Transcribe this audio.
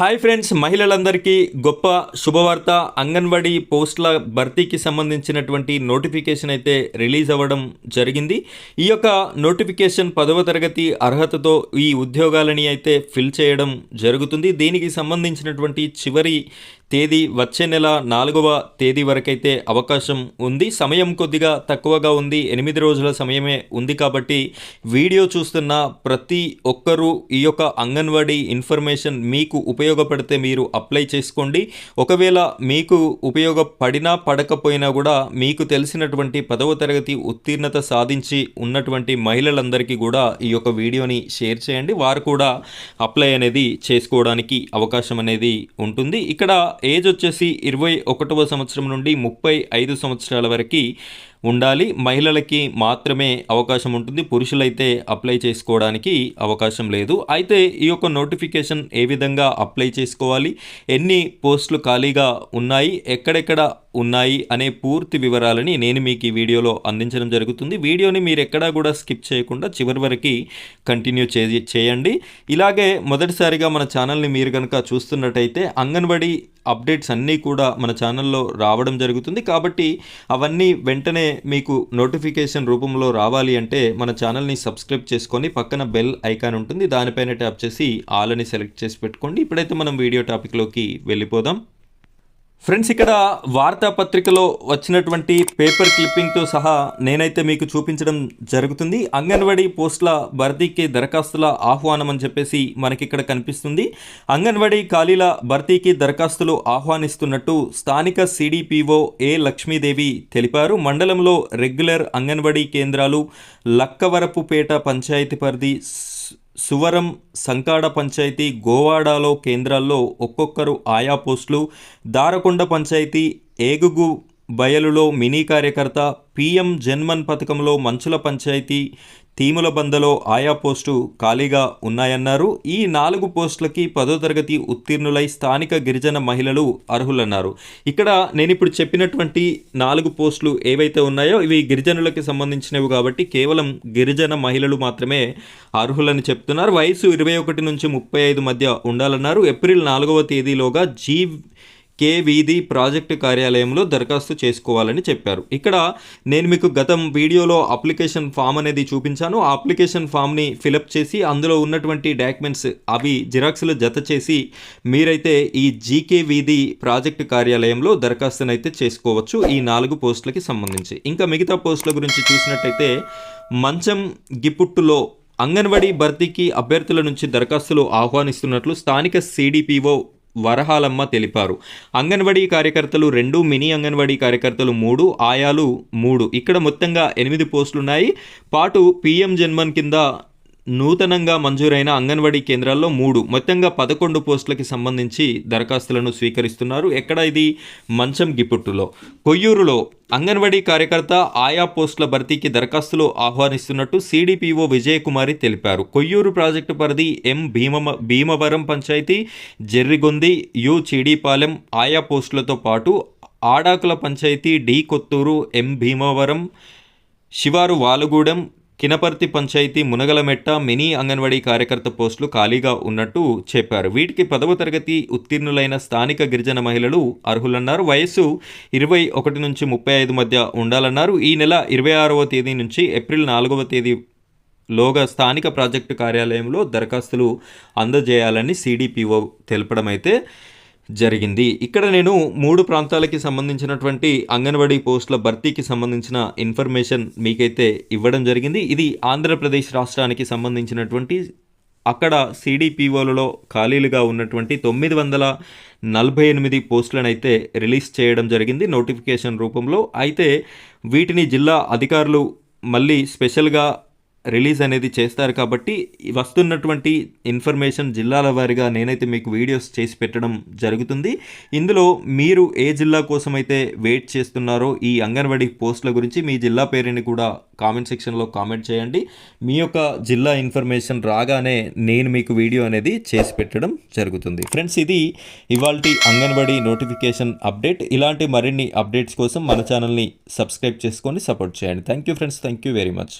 Hi friends మహిళలందరికీ గొప్ప శుభవార్త. అంగన్వాడీ పోస్టుల భర్తీకి సంబంధించినటువంటి నోటిఫికేషన్ అయితే రిలీజ్ అవ్వడం జరిగింది. ఈ యొక్క నోటిఫికేషన్ పదవ తరగతి అర్హతతో ఈ ఉద్యోగాలని అయితే ఫిల్ చేయడం జరుగుతుంది. దీనికి సంబంధించినటువంటి చివరి తేదీ వచ్చే నెల నాలుగవ తేదీ వరకైతే అవకాశం ఉంది. సమయం కొద్దిగా తక్కువగా ఉంది. ఎనిమిది రోజుల సమయమే ఉంది కాబట్టి వీడియో చూస్తున్న ప్రతి ఒక్కరూ ఈ యొక్క అంగన్వాడీ ఇన్ఫర్మేషన్ మీకు ఉపయోగపడితే మీరు అప్లై చేసుకోండి. ఒకవేళ మీకు ఉపయోగపడినా పడకపోయినా కూడా మీకు తెలిసినటువంటి పదవ తరగతి ఉత్తీర్ణత సాధించి ఉన్నటువంటి మహిళలందరికీ కూడా ఈ యొక్క వీడియోని షేర్ చేయండి. వారు కూడా అప్లై అనేది చేసుకోవడానికి అవకాశం అనేది ఉంటుంది. ఇక్కడ ఏజ్ వచ్చేసి ఇరవై ఒకటవ సంవత్సరం నుండి ముప్పై ఐదు సంవత్సరాల వరకు ఉండాలి. మహిళలకి మాత్రమే అవకాశం ఉంటుంది. పురుషులైతే అప్లై చేసుకోవడానికి అవకాశం లేదు. అయితే ఈ యొక్క నోటిఫికేషన్ ఏ విధంగా అప్లై చేసుకోవాలి. ఎన్ని పోస్టులు ఖాళీగా ఉన్నాయి ఎక్కడెక్కడ ఉన్నాయి అనే పూర్తి వివరాలని నేను మీకు ఈ వీడియోలో అందించడం జరుగుతుంది. వీడియోని మీరు ఎక్కడా కూడా స్కిప్ చేయకుండా చివరి వరకు కంటిన్యూ చే చేయండి. ఇలాగే మొదటిసారిగా మన ఛానల్ని మీరు కనుక చూస్తున్నట్టయితే అంగన్వాడీ అప్డేట్స్ అన్నీ కూడా మన ఛానల్లో రావడం జరుగుతుంది. కాబట్టి అవన్నీ వెంటనే మీకు నోటిఫికేషన్ రూపంలో రావాలి అంటే మన ఛానల్ని సబ్స్క్రైబ్ చేసుకొని పక్కన బెల్ ఐకాన్ ఉంటుంది. దానిపైన ట్యాప్ చేసి ఆల్ అని సెలెక్ట్ చేసి పెట్టుకోండి. ఇప్పుడైతే మనం వీడియో టాపిక్లోకి వెళ్ళిపోదాం. ఫ్రెండ్స్ ఇక్కడ వార్తాపత్రికలో వచ్చినటువంటి పేపర్ క్లిప్పింగ్తో సహా నేనైతే మీకు చూపించడం జరుగుతుంది. అంగన్వాడీ పోస్టుల భర్తీకి దరఖాస్తుల ఆహ్వానం అని చెప్పేసి మనకి ఇక్కడ కనిపిస్తుంది. అంగన్వాడీ ఖాళీల భర్తీకి దరఖాస్తులు ఆహ్వానిస్తున్నట్టు స్థానిక సిడిపిఓ ఏ లక్ష్మీదేవి తెలిపారు. మండలంలో రెగ్యులర్ అంగన్వాడీ కేంద్రాలు లక్కవరపుపేట పంచాయతీ పరిధి సువరం సంకాడ పంచాయతీ గోవాడలో కేంద్రాల్లో ఒక్కొక్కరు ఆయా పోస్టులు దారకొండ పంచాయతీ ఏగుగు బయలులో మినీ కార్యకర్త పిఎం జన్మన్ పథకంలో మంచుల పంచాయతీ టీముల బందలో ఆయా పోస్టు ఖాళీగా ఉన్నాయన్నారు. ఈ నాలుగు పోస్టులకి పదో తరగతి ఉత్తీర్ణులై స్థానిక గిరిజన మహిళలు అర్హులన్నారు. ఇక్కడ నేను ఇప్పుడు చెప్పినటువంటి నాలుగు పోస్టులు ఏవైతే ఉన్నాయో ఇవి గిరిజనులకి సంబంధించినవి కాబట్టి కేవలం గిరిజన మహిళలు మాత్రమే అర్హులని చెప్తున్నారు. వయసు ఇరవై ఒకటి నుంచి ముప్పై ఐదు మధ్య ఉండాలన్నారు. ఏప్రిల్ నాలుగవ తేదీలోగా జీ కే వీధి ప్రాజెక్టు కార్యాలయంలో దరఖాస్తు చేసుకోవాలని చెప్పారు. ఇక్కడ నేను మీకు గతం వీడియోలో అప్లికేషన్ ఫామ్ అనేది చూపించాను. ఆ అప్లికేషన్ ఫామ్ని ఫిలప్ చేసి అందులో ఉన్నటువంటి డాక్యుమెంట్స్ అవి జిరాక్స్లు జత చేసి మీరైతే ఈ జీకే వీధి ప్రాజెక్టు కార్యాలయంలో దరఖాస్తునైతే అయితే చేసుకోవచ్చు ఈ నాలుగు పోస్టులకి సంబంధించి. ఇంకా మిగతా పోస్టుల గురించి చూసినట్టయితే మంచం గిపుట్టులో అంగన్వాడీ భర్తీకి అభ్యర్థుల నుంచి దరఖాస్తులు ఆహ్వానిస్తున్నట్లు స్థానిక సిడిపిఓ వరహాలమ్మ తెలిపారు. అంగన్వాడీ కార్యకర్తలు రెండు మినీ అంగన్వాడీ కార్యకర్తలు మూడు ఆయాలు మూడు. ఇక్కడ మొత్తంగా ఎనిమిది పోస్టులున్నాయి. పాటు పిఎం జన్మన్ కింద నూతనంగా మంజూరైన అంగన్వాడీ కేంద్రాల్లో మూడు మొత్తంగా పదకొండు పోస్టులకి సంబంధించి దరఖాస్తులను స్వీకరిస్తున్నారు. ఎక్కడ ఇది? మంచం గిపుట్టులో కొయ్యూరులో అంగన్వాడీ కార్యకర్త ఆయా పోస్టుల భర్తీకి దరఖాస్తులు ఆహ్వానిస్తున్నట్టు సిడిపిఓ విజయకుమారి తెలిపారు. కొయ్యూరు ప్రాజెక్టు పరిధి ఎం భీమ భీమవరం పంచాయతీ జెర్రిగొంది యు చీడీపాలెం ఆయా పోస్టులతో పాటు ఆడాకుల పంచాయతీ డి కొత్తూరు ఎం భీమవరం శివారు వాలుగూడెం కినపర్తి పంచాయతీ మునగలమెట్ట మినీ అంగన్వాడీ కార్యకర్త పోస్టులు ఖాళీగా ఉన్నట్టు చెప్పారు. వీటికి పదవ తరగతి ఉత్తీర్ణులైన స్థానిక గిరిజన మహిళలు అర్హులన్నారు. వయస్సు ఇరవై ఒకటి నుంచి ముప్పై ఐదు మధ్య ఉండాలన్నారు. ఈ నెల ఇరవై ఆరవ తేదీ నుంచి ఏప్రిల్ నాలుగవ తేదీ లోగా స్థానిక ప్రాజెక్టు కార్యాలయంలో దరఖాస్తులు అందజేయాలని సిడిపిఓ తెలపడం అయితే జరిగింది. ఇక్కడ నేను మూడు ప్రాంతాలకి సంబంధించినటువంటి అంగన్వాడీ పోస్టుల భర్తీకి సంబంధించిన ఇన్ఫర్మేషన్ మీకైతే ఇవ్వడం జరిగింది. ఇది ఆంధ్రప్రదేశ్ రాష్ట్రానికి సంబంధించినటువంటి అక్కడ సిడిపిఓలలో ఖాళీలుగా ఉన్నటువంటి తొమ్మిది వందల నలభై ఎనిమిది పోస్టులను అయితే రిలీజ్ చేయడం జరిగింది నోటిఫికేషన్ రూపంలో. అయితే వీటిని జిల్లా అధికారులు మళ్ళీ స్పెషల్గా రిలీజ్ అనేది చేస్తారు కాబట్టి వస్తున్నటువంటి ఇన్ఫర్మేషన్ జిల్లాల వారిగా నేనైతే మీకు వీడియోస్ చేసి పెట్టడం జరుగుతుంది. ఇందులో మీరు ఏ జిల్లా కోసం అయితే వెయిట్ చేస్తున్నారో ఈ అంగన్వాడీ పోస్టుల గురించి మీ జిల్లా పేరుని కూడా కామెంట్ సెక్షన్లో కామెంట్ చేయండి. మీ యొక్క జిల్లా ఇన్ఫర్మేషన్ రాగానే నేను మీకు వీడియో అనేది చేసి పెట్టడం జరుగుతుంది. ఫ్రెండ్స్ ఇది ఇవాళ అంగన్వాడీ నోటిఫికేషన్ అప్డేట్. ఇలాంటి మరిన్ని అప్డేట్స్ కోసం మన ఛానల్ని సబ్స్క్రైబ్ చేసుకొని సపోర్ట్ చేయండి. Thank you friends. Thank you very much.